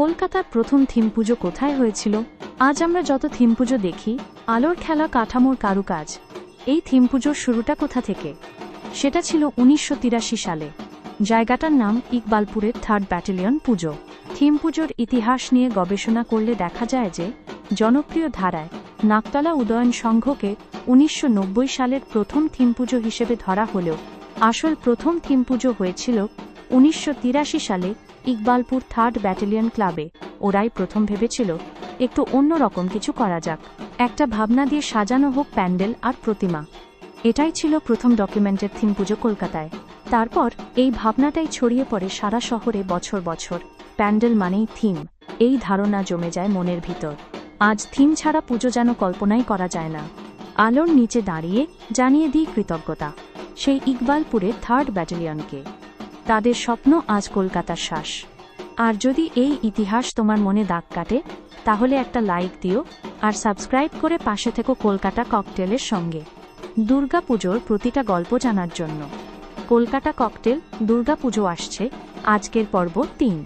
কলকাতার প্রথম থিম পুজো কোথায় হয়েছিল? আজ আমরা যত থিম পুজো দেখি, আলোর খেলা কাঠামোর কারুকাজ, এই থিম পুজোর শুরুটা কোথা থেকে? সেটা ছিল উনিশশো তিরাশি সালে। জায়গাটার নাম ইকবালপুরের থার্ড ব্যাটালিয়ন পুজো। থিম পুজোর ইতিহাস নিয়ে গবেষণা করলে দেখা যায় যে, জনপ্রিয় ধারায় নাকতলা উদয়ন সংঘকে উনিশশো নব্বই সালের প্রথম থিম পুজো হিসেবে ধরা হলেও, আসল প্রথম থিম পুজো হয়েছিল উনিশশো তিরাশি সালে ইকবালপুর থার্ড ব্যাটালিয়ন ক্লাবে ওরাই প্রথম ভেবেছিল, একটু অন্যরকম কিছু করা যাক। একটা ভাবনা দিয়ে সাজানো হোক প্যান্ডেল আর প্রতিমা। এটাই ছিল প্রথম ডকুমেন্টের থিম পুজো কলকাতায়। তারপর এই ভাবনাটাই ছড়িয়ে পড়ে সারা শহরে বছর বছর। প্যান্ডেল মানেই থিম। এই ধারণা জমে যায় মনের ভিতর। আজ থিম ছাড়া পুজো যেন কল্পনাই করা যায় না। আলোর নিচে দাঁড়িয়ে জানিয়ে দিই কৃতজ্ঞতা। সেই ইকবালপুরের থার্ড ব্যাটালিয়নকে। তাদের স্বপ্ন আজ কলকাতার শ্বাস। আর যদি এই ইতিহাস তোমার মনে দাগ কাটে, তাহলে একটা লাইক দিও, আর সাবস্ক্রাইব করে পাশে থেকো কলকাতা ককটেলের সঙ্গে। দুর্গা পুজোর প্রতিটা গল্প জানার জন্য। কলকাতা ককটেল দুর্গাপুজো আসছে, আজকের পর্ব তিন।